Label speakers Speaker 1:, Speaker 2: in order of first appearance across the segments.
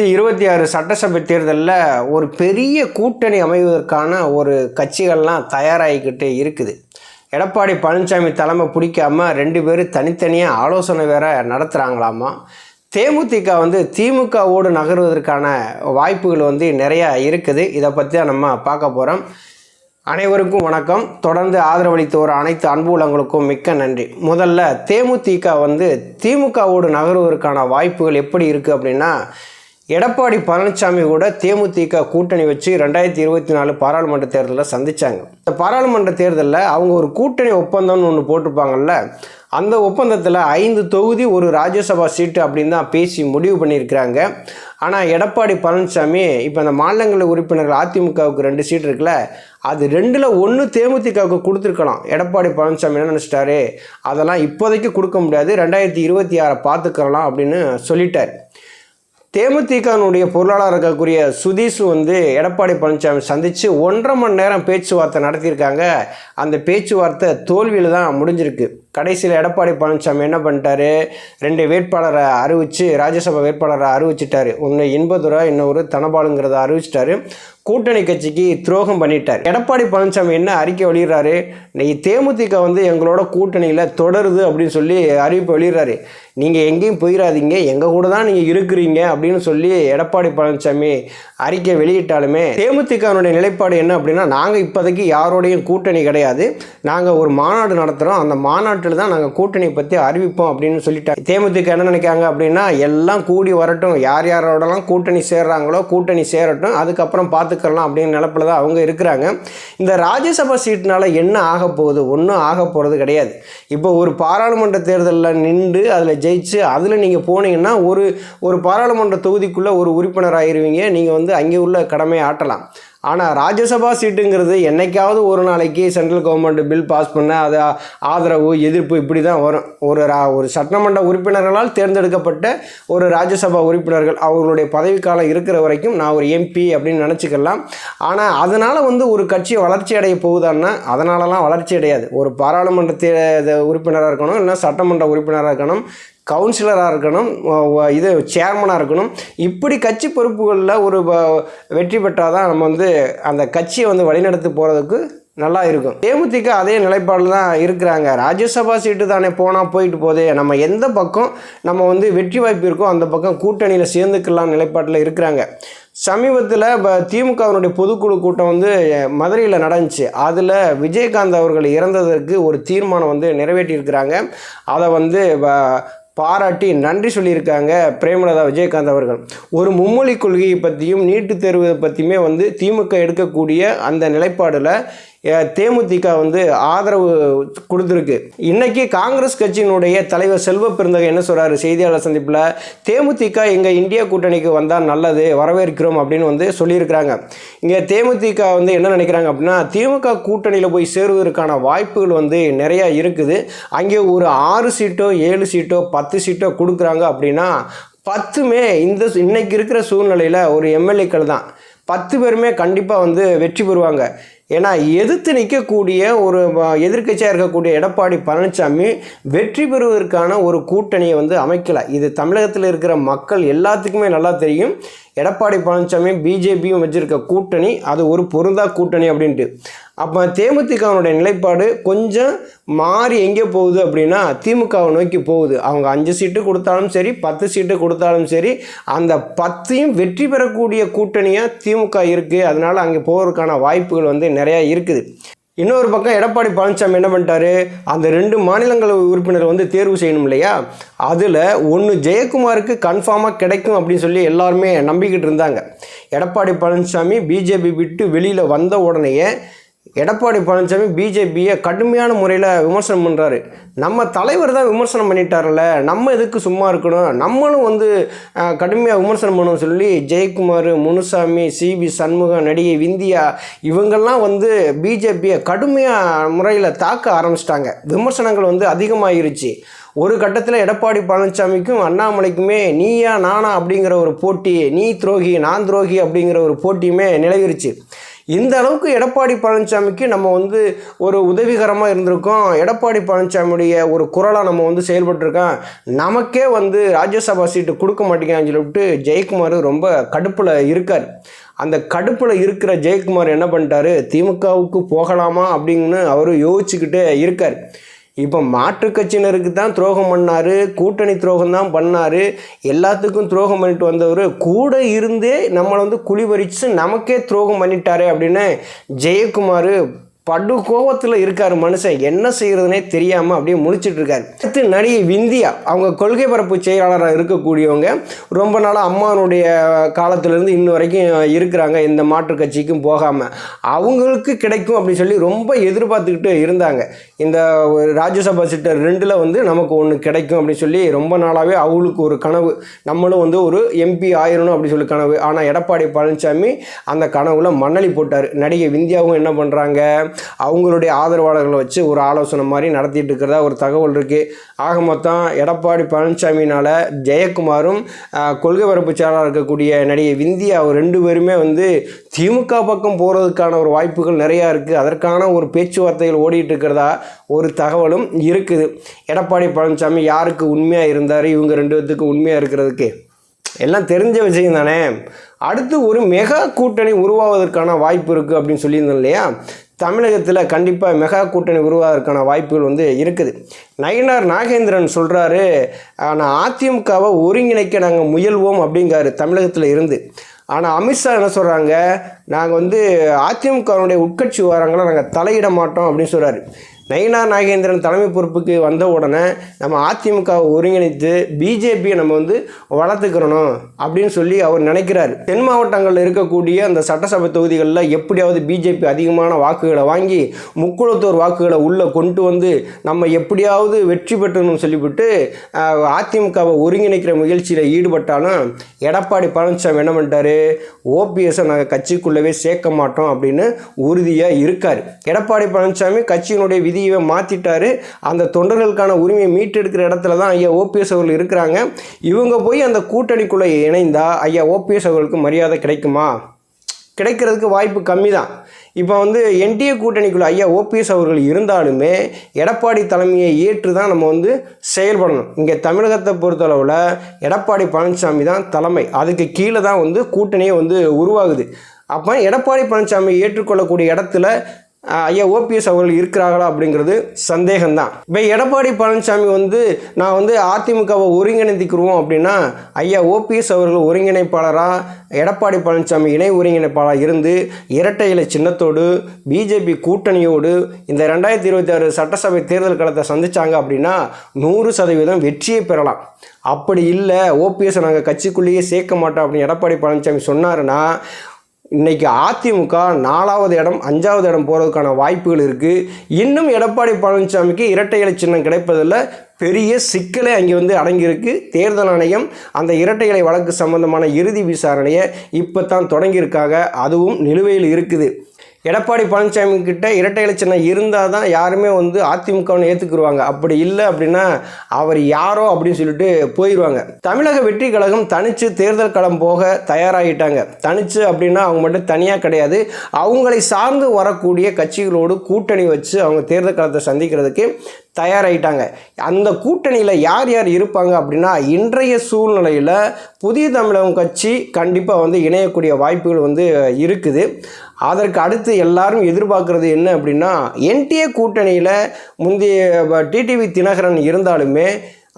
Speaker 1: ரெண்டாயிரத்தி இருபத்தி ஆறு சட்டசபை தேர்தலில் ஒரு பெரிய கூட்டணி அமைவதற்கான ஒரு கட்சிகள்லாம் தயாராகிக்கிட்டே இருக்குது. எடப்பாடி பழனிசாமி தலைமை பிடிக்காம ரெண்டு பேரும் தனித்தனியாக ஆலோசனை வேற நடத்துகிறாங்களாமா தேமுதிக வந்து திமுகவோடு நகர்வதற்கான வாய்ப்புகள் வந்து நிறையா இருக்குது. இதை பற்றி தான் நம்ம பார்க்க போகிறோம் அனைவருக்கும் வணக்கம். தொடர்ந்து ஆதரவளித்து வர அனைத்து அன்புலங்களுக்கும் மிக்க நன்றி. முதல்ல தேமுதிக வந்து திமுகவோடு நகருவதற்கான வாய்ப்புகள் எப்படி இருக்குது அப்படின்னா எடப்பாடி பழனிசாமி கூட தேமுதிக கூட்டணி வச்சு ரெண்டாயிரத்தி இருபத்தி நாலு பாராளுமன்ற தேர்தலில் சந்தித்தாங்க இந்த பாராளுமன்ற தேர்தலில் அவங்க ஒரு கூட்டணி ஒப்பந்தம்னு ஒன்று போட்டிருப்பாங்கல்ல அந்த ஒப்பந்தத்தில் ஐந்து தொகுதி ஒரு ராஜ்யசபா சீட்டு அப்படின்னு தான் பேசி முடிவு பண்ணியிருக்கிறாங்க. ஆனால் எடப்பாடி பழனிசாமி இப்போ அந்த மாநிலங்கள உறுப்பினர்கள் அதிமுகவுக்கு ரெண்டு சீட் இருக்குல்ல அது ரெண்டில் ஒன்று தேமுதிகவுக்கு கொடுத்துருக்கலாம். எடப்பாடி பழனிசாமி என்ன நினச்சிட்டாரு? அதெல்லாம் இப்போதைக்கு கொடுக்க முடியாது. ரெண்டாயிரத்தி இருபத்தி ஆறை பார்த்துக்கலாம் அப்படின்னு சொல்லிட்டார். தேமுதிகனுடைய பொருளாளர் இருக்கக்கூடிய சுதீஷ் வந்து எடப்பாடி பழனிசாமி சந்தித்து ஒன்றரை மணி நேரம் பேச்சுவார்த்தை நடத்தியிருக்காங்க. அந்த பேச்சுவார்த்தை தோல்வியில் தான் முடிஞ்சிருக்கு. கடைசியில் எடப்பாடி பழனிசாமி என்ன பண்ணிட்டாரு? ரெண்டு வேட்பாளரை அறிவித்து ராஜ்யசபா வேட்பாளரை அறிவிச்சிட்டாரு. ஒன்று இன்பதுரை இன்னொரு தனபாலுங்கிறத அறிவிச்சிட்டாரு. கூட்டணி கட்சிக்கு துரோகம் பண்ணிட்டார். எடப்பாடி பழனிசாமி என்ன அறிக்கை வெளியிடுறாரு? இன்னைக்கு தேமுதிக வந்து எங்களோட கூட்டணியில் தொடருது அப்படின்னு சொல்லி அறிவிப்பு வெளியிடுறாரு. நீங்கள் எங்கேயும் போயிடாதீங்க. எங்கள் கூட தான் நீங்கள் இருக்கிறீங்க அப்படின்னு சொல்லி எடப்பாடி பழனிசாமி அறிக்கை வெளியிட்டாலுமே தேமுதிகனுடைய நிலைப்பாடு என்ன அப்படின்னா நாங்கள் இப்போதைக்கு யாரோடையும் கூட்டணி கிடையாது. நாங்கள் ஒரு மாநாடு நடத்துகிறோம் அந்த மாநாட்டில் தான் நாங்கள் கூட்டணி பற்றி அறிவிப்போம் அப்படின்னு சொல்லிட்டாங்க தேமுதிக என்ன நினைக்காங்க அப்படின்னா எல்லாம் கூடி வரட்டும். யார் யாரோடலாம் கூட்டணி சேர்றாங்களோ கூட்டணி சேரட்டும். அதுக்கப்புறம் பார்த்து பார்த்துக்கலாம் அப்படிங்கிற நிலப்பில் தான் அவங்க இருக்கிறாங்க. இந்த ராஜ்யசபா சீட்னால் என்ன ஆக போகுது? ஒன்றும் ஆக போகிறது கிடையாது. இப்போ ஒரு பாராளுமன்ற தேர்தலில் நின்று அதில் ஜெயிச்சு அதில் நீங்கள் போனீங்கன்னா ஒரு ஒரு பாராளுமன்ற தொகுதிக்குள்ளே ஒரு உறுப்பினர் ஆயிருவீங்க. நீங்கள் வந்து அங்கே உள்ள கடமையை ஆட்டலாம் ஆனால் ராஜ்யசபா சீட்டுங்கிறது என்றைக்காவது ஒரு நாளைக்கு சென்ட்ரல் கவர்மெண்ட் பில் பாஸ் பண்ண அது ஆதரவு எதிர்ப்பு இப்படி தான் வரும். ஒரு ரா ஒரு சட்டமன்ற உறுப்பினர்களால் தேர்ந்தெடுக்கப்பட்ட ஒரு ராஜ்யசபா உறுப்பினர்கள் அவர்களுடைய பதவிக்காலம் இருக்கிற வரைக்கும் நான் ஒரு எம்பி அப்படின்னு நினச்சிக்கலாம். ஆனால் அதனால் வந்து ஒரு கட்சி வளர்ச்சி அடைய போகுதான்னா அதனாலலாம் வளர்ச்சி அடையாது. ஒரு பாராளுமன்ற தே உறுப்பினராக இருக்கணும் இல்லைன்னா சட்டமன்ற உறுப்பினராக இருக்கணும். கவுன்சிலராக இருக்கணும் இது சேர்மனாக இருக்கணும். இப்படி கட்சி பொறுப்புகளில் ஒரு வ- வெற்றி பெற்றால் தான் நம்ம வந்து அந்த கட்சியை வந்து வழிநடத்தி போகிறதுக்கு நல்லா இருக்கும். தேமுதிக அதே நிலைப்பாடில் தான் இருக்கிறாங்க. ராஜ்யசபா சீட்டு தானே போனால் போயிட்டு போதே நம்ம எந்த பக்கம் நம்ம வந்து வெற்றி வாய்ப்பு இருக்கோ அந்த பக்கம் கூட்டணியில் சேர்ந்துக்கலாம் நிலைப்பாட்டில் இருக்கிறாங்க. சமீபத்தில் இப்போ திமுகவினுடைய பொதுக்குழு கூட்டம் வந்து மதுரையில் நடந்துச்சு. அதில் விஜயகாந்த் அவர்கள் இறந்ததற்கு ஒரு தீர்மானம் வந்து நிறைவேற்றியிருக்கிறாங்க. அதை வந்து வ- பாராட்டி நன்றி சொல்லியிருக்காங்க பிரேமலதா விஜயகாந்த் அவர்கள். ஒரு மும்மொழி கொள்கையை பற்றியும் நீட்டு தேர்வு பற்றியுமே வந்து திமுக எடுக்கக்கூடிய அந்த நிலைப்பாடில் தேமுதிக வந்து ஆதரவு கொடுத்துருக்கு. இன்றைக்கி காங்கிரஸ் கட்சியினுடைய தலைவர் செல்வ பெருந்தகை என்ன சொல்கிறாரு செய்தியாளர் சந்திப்பில் தேமுதிக எங்கள் இந்தியா கூட்டணிக்கு வந்தால் நல்லது வரவேற்கிறோம் அப்படின்னு வந்து சொல்லியிருக்கிறாங்க. இங்கே தேமுதிக வந்து என்ன நினைக்கிறாங்க அப்படின்னா திமுக கூட்டணியில் போய் சேருவதற்கான வாய்ப்புகள் வந்து நிறையா இருக்குது. அங்கே ஒரு ஆறு சீட்டோ ஏழு சீட்டோ பத்து சீட்டோ கொடுக்குறாங்க அப்படின்னா பத்துமே இந்த இன்றைக்கி இருக்கிற சூழ்நிலையில் ஒரு எம்எல்ஏக்கள் தான். பத்து பேருமே கண்டிப்பாக வந்து வெற்றி பெறுவாங்க. ஏன்னா எதிர்த்து நிற்கக்கூடிய ஒரு எதிர்க்கட்சியாக இருக்கக்கூடிய எடப்பாடி பழனிசாமி வெற்றி பெறுவதற்கான ஒரு கூட்டணியை வந்து அமைக்கலை. இது தமிழகத்தில் இருக்கிற மக்கள் எல்லாத்துக்குமே நல்லா தெரியும். எடப்பாடி பழனிசாமி பிஜேபியும் வச்சிருக்க கூட்டணி அது ஒரு பொருந்தா கூட்டணி அப்படின்ட்டு. அப்போ தேமுதிகவனுடைய நிலைப்பாடு கொஞ்சம் மாறி எங்கே போகுது அப்படின்னா திமுகவை நோக்கி போகுது. அவங்க அஞ்சு சீட்டு கொடுத்தாலும் சரி பத்து சீட்டு கொடுத்தாலும் சரி அந்த பத்தையும் வெற்றி பெறக்கூடிய கூட்டணியாக திமுக இருக்குது அதனால் அங்கே போகிறதுக்கான வாய்ப்புகள் வந்து நிறையா இருக்குது. இன்னொரு பக்கம் எடப்பாடி பழனிசாமி என்ன பண்ணிட்டாரு? அந்த ரெண்டு மாநிலங்களவை உறுப்பினர் வந்து தேர்வு செய்யணும் இல்லையா? அதில் ஒன்று ஜெயக்குமாருக்கு கன்ஃபார்மாக கிடைக்கும் அப்படின்னு சொல்லி எல்லாருமே நம்பிக்கிட்டு இருந்தாங்க. எடப்பாடி பழனிசாமி பிஜேபி விட்டு வெளியில் வந்த உடனேயே எடப்பாடி பழனிசாமி பிஜேபியை கடுமையான முறையில் விமர்சனம் பண்ணுறாரு நம்ம தலைவர் தான் விமர்சனம் பண்ணிட்டார்ல நம்ம எதுக்கு சும்மா இருக்கணும்? நம்மளும் வந்து கடுமையாக விமர்சனம் பண்ணணும் சொல்லி ஜெயக்குமார் முனுசாமி சிபி சண்முகம் நடிகை விந்தியா இவங்கெல்லாம் வந்து பிஜேபியை கடுமையாக முறையில் தாக்க ஆரம்பிச்சிட்டாங்க. விமர்சனங்கள் வந்து அதிகமாகிருச்சு ஒரு கட்டத்தில் எடப்பாடி பழனிசாமிக்கும் அண்ணாமலைக்குமே நீயா நானா அப்படிங்கிற ஒரு போட்டி நீ துரோகி நான் துரோகி அப்படிங்கிற ஒரு போட்டியுமே நிலவிருச்சு. இந்த அளவுக்கு எடப்பாடி பழனிசாமிக்கு நம்ம வந்து ஒரு உதவிகரமாக இருந்திருக்கோம். எடப்பாடி பழனிசாமியுடைய ஒரு குரலாக நம்ம வந்து செயல்பட்டுருக்கோம். நமக்கே வந்து ராஜ்யசபா சீட்டு கொடுக்க மாட்டேங்கிறான்னு சொல்லிவிட்டு ஜெயக்குமார் ரொம்ப கடுப்பில் இருக்கார். அந்த கடுப்பில் இருக்கிற ஜெயக்குமார் என்ன பண்ணிட்டாரு? திமுகவுக்கு போகலாமா அப்படின்னு அவரும் யோசிச்சுக்கிட்டே இருக்கார். இப்போ மாற்றுக் கட்சியினருக்கு தான் துரோகம் பண்ணார் கூட்டணி துரோகம் தான் பண்ணார் எல்லாத்துக்கும் துரோகம் பண்ணிட்டு வந்தவர் கூட இருந்தே நம்மளை வந்து குழிபறிச்சு நமக்கே துரோகம் பண்ணிட்டாரு அப்படின்னு ஜெயக்குமார் படு கோபத்தில் இருக்கார் மனுஷன். என்ன செய்கிறதுனே தெரியாமல் அப்படியே முடிச்சுட்டு இருக்காரு. அடுத்து நடிகை விந்தியா அவங்க கொள்கை பரப்பு செயலாளராக இருக்கக்கூடியவங்க ரொம்ப நாளாக அம்மானுடைய காலத்திலேருந்து இன்ன வரைக்கும் இருக்கிறாங்க இந்த மாற்று கட்சிக்கும் போகாமல் அவங்களுக்கு கிடைக்கும் அப்படின்னு சொல்லி ரொம்ப எதிர்பார்த்துக்கிட்டு இருந்தாங்க. இந்த ஒரு ராஜ்யசபா சிட்டர் ரெண்டில் வந்து நமக்கு ஒன்று கிடைக்கும் அப்படின்னு சொல்லி ரொம்ப நாளாகவே அவங்களுக்கு ஒரு கனவு. நம்மளும் வந்து ஒரு எம்பி ஆயிரணும் அப்படின்னு சொல்லி கனவு. ஆனால் எடப்பாடி பழனிசாமி அந்த கனவுல மண்ணலி போட்டார். நடிகை விந்தியாவும் என்ன பண்ணுறாங்க அவங்களுடைய ஆதரவாளர்களை வச்சு ஒரு ஆலோசனை மாதிரி நடத்திட்டு இருக்கிறதா ஒரு தகவல் இருக்குது ஆக மொத்தம் எடப்பாடி பழனிசாமினால் ஜெயக்குமாரும் கொள்கை பரப்பு செயலாளர் இருக்கக்கூடிய நடிகை விந்தியா அவர் ரெண்டு பேருமே வந்து திமுக பக்கம் போகிறதுக்கான ஒரு வாய்ப்புகள் நிறையா இருக்குது அதற்கான ஒரு பேச்சுவார்த்தைகள் ஓடிட்டு இருக்கிறதா ஒரு தகவலும் இருக்குது. எடப்பாடி பழனிசாமி யாருக்கு உண்மையாக இருந்தார்? இவங்க ரெண்டு பேர்த்துக்கு உண்மையாக இருக்கிறதுக்கு? எல்லாம் தெரிஞ்ச விஷயம் தானே. அடுத்து ஒரு மெகா கூட்டணி உருவாவதற்கான வாய்ப்பு இருக்குது அப்படின்னு சொல்லியிருந்தோம் இல்லையா? தமிழகத்தில் கண்டிப்பாக மெகா கூட்டணி உருவாவதற்கான வாய்ப்புகள் வந்து இருக்குது. நயினார் நாகேந்திரன் சொல்கிறாரு ஆனால் அதிமுகவை ஒருங்கிணைக்க நாங்கள் முயல்வோம் அப்படிங்காரு தமிழகத்தில் இருந்து. ஆனால் அமித்ஷா என்ன சொல்கிறாங்க நாங்கள் வந்து அதிமுகவினுடைய உட்கட்சி விவகாரங்களை நாங்கள் தலையிட மாட்டோம் அப்படின்னு சொல்கிறாரு நயினா நாகேந்திரன் தலைமை பொறுப்புக்கு வந்த உடனே நம்ம அதிமுகவை ஒருங்கிணைத்து பிஜேபியை நம்ம வந்து வளர்த்துக்கிறணும் அப்படின்னு சொல்லி அவர் நினைக்கிறாரு. தென் மாவட்டங்களில் இருக்கக்கூடிய அந்த சட்டசபை தொகுதிகளில் எப்படியாவது பிஜேபி அதிகமான வாக்குகளை வாங்கி முக்குளத்தோர் வாக்குகளை உள்ளே கொண்டு வந்து நம்ம எப்படியாவது வெற்றி பெற்றணும்னு சொல்லிவிட்டு அதிமுகவை ஒருங்கிணைக்கிற முயற்சியில் ஈடுபட்டாலும் எடப்பாடி பழனிசாமி என்ன பண்ணிட்டாரு? ஓபிஎஸ்ஸை நாங்கள் கட்சிக்குள்ளவே சேர்க்க மாட்டோம் அப்படின்னு உறுதியாக இருக்கார். எடப்பாடி பழனிசாமி கட்சியினுடைய விதி விதியை மாற்றிட்டாரு அந்த தொண்டர்களுக்கான உரிமையை மீட்டெடுக்கிற இடத்துல தான் ஐயா ஓபிஎஸ் அவர்கள் இருக்கிறாங்க. இவங்க போய் அந்த கூட்டணிக்குள்ளே இணைந்தால் ஐயா ஓபிஎஸ் அவர்களுக்கு மரியாதை கிடைக்குமா? கிடைக்கிறதுக்கு வாய்ப்பு கம்மி தான் இப்போ வந்து என்டிஏ கூட்டணிக்குள்ள ஐயா ஓபிஎஸ் அவர்கள் இருந்தாலுமே எடப்பாடி தலைமையை ஏற்று தான் நம்ம வந்து செயல்படணும். இங்கே தமிழகத்தை பொறுத்தளவில் எடப்பாடி பழனிசாமி தான் தலைமை. அதுக்கு கீழே தான் வந்து கூட்டணியே வந்து உருவாகுது. அப்போ எடப்பாடி பழனிசாமி ஏற்றுக்கொள்ளக்கூடிய இடத்துல ஐயா ஓபிஎஸ் அவர்கள் இருக்கிறார்களா அப்படிங்கிறது சந்தேகம்தான். இப்போ எடப்பாடி பழனிசாமி வந்து நான் வந்து அதிமுகவை ஒருங்கிணைத்துக்குருவோம் அப்படின்னா ஐயா ஓபிஎஸ் அவர்கள் ஒருங்கிணைப்பாளராக எடப்பாடி பழனிசாமி இணை ஒருங்கிணைப்பாளராக இருந்து இரட்டை இலை சின்னத்தோடு பிஜேபி கூட்டணியோடு இந்த ரெண்டாயிரத்தி இருபத்தி ஆறு சட்டசபை தேர்தல் களத்தை சந்திச்சாங்க அப்படின்னா நூறு சதவீதம் வெற்றியை பெறலாம். அப்படி இல்லை ஓபிஎஸ் நாங்கள் கட்சிக்குள்ளேயே சேர்க்க மாட்டோம் அப்படின்னு எடப்பாடி பழனிசாமி சொன்னாருன்னா இன்றைக்கி அதிமுக நாலாவது இடம் அஞ்சாவது இடம் போகிறதுக்கான வாய்ப்புகள் இருக்குது இன்னும் எடப்பாடி பழனிசாமிக்கு இரட்டை இலை சின்னம் கிடைப்பதில் பெரிய சிக்கலே அங்கே வந்து அடங்கியிருக்கு. தேர்தல் ஆணையம் அந்த இரட்டை இலை வழக்கு சம்பந்தமான இறுதி விசாரணையை இப்போ தான் தொடங்கியிருக்காங்க. அதுவும் நிலுவையில் இருக்குது. எடப்பாடி பழனிசாமி கிட்ட இரட்டை இலை சின்னம் இருந்தால் தான் யாருமே வந்து அதிமுகவை ஏற்றுக்குருவாங்க அப்படி இல்லை அப்படின்னா அவர் யாரோ அப்படின்னு சொல்லிட்டு போயிடுவாங்க தமிழக வெற்றி கழகம் தனித்து தேர்தல் களம் போக தயாராகிட்டாங்க. தனித்து அப்படின்னா அவங்க மட்டும் தனியாக கிடையாது. அவங்களை சார்ந்து வரக்கூடிய கட்சிகளோடு கூட்டணி வச்சு அவங்க தேர்தல் களத்தை சந்திக்கிறதுக்கு தயாராகிட்டாங்க. அந்த கூட்டணியில் யார் யார் இருப்பாங்க அப்படின்னா இன்றைய சூழ்நிலையில் புதிய தமிழகம் கட்சி கண்டிப்பாக வந்து இணையக்கூடிய வாய்ப்புகள் வந்து இருக்குது. அதற்கு அடுத்து எல்லாரும் எதிர்பார்க்குறது என்ன அப்படின்னா என்டிஏ கூட்டணியில் முந்தைய டிடிவி தினகரன் இருந்தாலுமே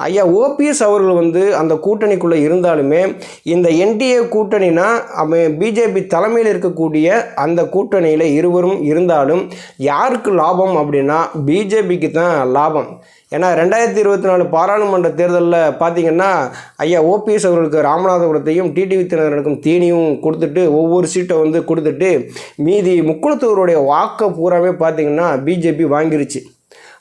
Speaker 1: ஐயா ஓபிஎஸ் அவர்கள் வந்து அந்த கூட்டணிக்குள்ளே இருந்தாலுமே இந்த என்டிஏ கூட்டணினா அவன் பிஜேபி தலைமையில் இருக்கக்கூடிய அந்த கூட்டணியில் இருவரும் இருந்தாலும் யாருக்கு லாபம் அப்படின்னா பிஜேபிக்கு தான் லாபம். ஏன்னா ரெண்டாயிரத்தி இருபத்தி நாலு பாராளுமன்ற தேர்தலில் பார்த்தீங்கன்னா ஐயா ஓபிஎஸ் அவர்களுக்கு ராமநாதபுரத்தையும் டிடிவி தினகரனுக்கும் தேனியும் கொடுத்துட்டு ஒவ்வொரு சீட்டை வந்து கொடுத்துட்டு மீதி முக்குளத்தூருடைய வாக்கை பூராவே பார்த்தீங்கன்னா பிஜேபி வாங்கிருச்சு.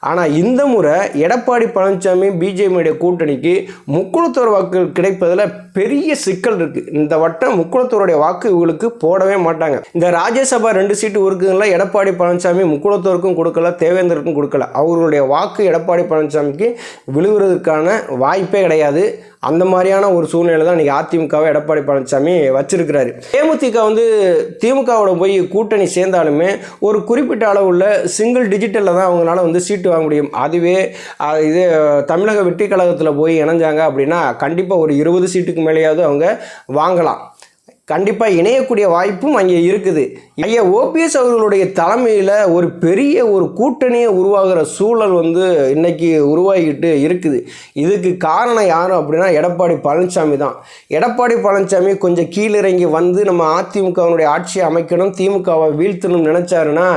Speaker 1: ஆனால் இந்த முறை எடப்பாடி பழனிசாமி பிஜேபியுடைய கூட்டணிக்கு முக்குளத்தோர் வாக்குகள் கிடைப்பதில் பெரிய சிக்கல் இருக்குது இந்த வட்டம் முக்குளத்தோருடைய வாக்கு இவங்களுக்கு போடவே மாட்டாங்க. இந்த ராஜ்யசபா ரெண்டு சீட்டு இருக்குங்களா எடப்பாடி பழனிசாமி முக்குளத்தோருக்கும் கொடுக்கல தேவேந்தருக்கும் கொடுக்கல. அவர்களுடைய வாக்கு எடப்பாடி பழனிசாமிக்கு விழுகிறதுக்கான வாய்ப்பே கிடையாது. அந்த மாதிரியான ஒரு சூழ்நிலை தான் இன்றைக்கி அதிமுகவை எடப்பாடி பழனிசாமி வச்சிருக்கிறாரு. தேமுதிக வந்து திமுகவோட போய் கூட்டணி சேர்ந்தாலுமே ஒரு குறிப்பிட்ட அளவுள்ள சிங்கிள் டிஜிட்டலில் தான் அவங்களால வந்து சீட்டு வாங்க முடியும். அதுவே இது தமிழக வெற்றி கழகத்தில் போய் இணைஞ்சாங்க அப்படின்னா கண்டிப்பாக ஒரு இருபது சீட்டுக்கு மேலேயாவது அவங்க வாங்கலாம். கண்டிப்பாக இணையக்கூடிய வாய்ப்பும் அங்கே இருக்குது. ஐயா ஓபிஎஸ் அவர்களுடைய தலைமையில் ஒரு பெரிய ஒரு கூட்டணியை உருவாகிற சூழல் வந்து இன்றைக்கி உருவாகிட்டு இருக்குது. இதுக்கு காரணம் யாரும் அப்படின்னா எடப்பாடி பழனிசாமி தான். எடப்பாடி பழனிசாமி கொஞ்சம் கீழிறங்கி வந்து நம்ம அதிமுகவினுடைய ஆட்சியை அமைக்கணும் திமுகவை வீழ்த்தணும்னு நினச்சாருன்னா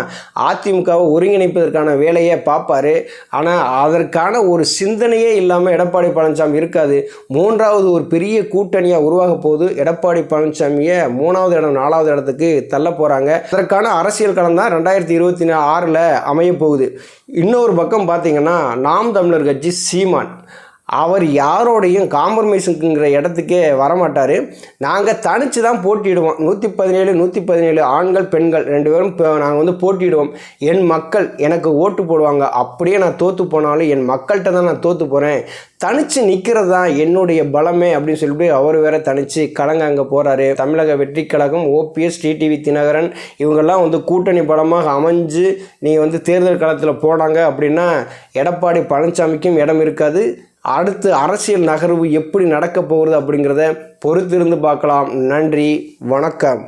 Speaker 1: அதிமுகவை ஒருங்கிணைப்பதற்கான வேலையை பார்ப்பாரு. ஆனால் அதற்கான ஒரு சிந்தனையே இல்லாமல் எடப்பாடி பழனிசாமி இருக்காது. மூன்றாவது ஒரு பெரிய கூட்டணியாக உருவாக போது எடப்பாடி பழனிசாமியை மூணாவது இடம் நாலாவது இடத்துக்கு தள்ள போகிறாங்க அதற்கான அரசியல் களம் தான் ரெண்டாயிரத்தி இருபத்தி ஆறில் அமைய போகுது. இன்னொரு பக்கம் பார்த்தீங்கன்னா நாம் தமிழர் கட்சி சீமான். அவர் யாரோடையும் காம்ப்ரமைஸுங்கிற இடத்துக்கே வரமாட்டார். நாங்கள் தனித்து தான் போட்டியிடுவோம். நூற்றி பதினேழு நூற்றி பதினேழு ஆண்கள் பெண்கள் ரெண்டு பேரும் இப்போ நாங்கள் வந்து போட்டியிடுவோம். என் மக்கள் எனக்கு ஓட்டு போடுவாங்க. அப்படியே நான் தோற்று போனாலும் என் மக்கள்கிட்ட தான் நான் தோற்று போகிறேன் தனித்து நிற்கிறது தான் என்னுடைய பலமே அப்படின்னு சொல்லிட்டு அவர் வேற தனித்து கலங்க அங்கே போகிறாரு தமிழக வெற்றி கழகம் ஓபிஎஸ் டிடிவி தினகரன் இவங்கெல்லாம் வந்து கூட்டணி பலமாக அமைஞ்சு நீ வந்து தேர்தல் களத்தில் போனாங்க அப்படின்னா எடப்பாடி பழனிசாமிக்கும் இடம் இருக்காது. அடுத்து அரசியல் நகர்வு எப்படி நடக்கப் போகிறது அப்படிங்கிறத பொறுத்திருந்து பார்க்கலாம். நன்றி வணக்கம்.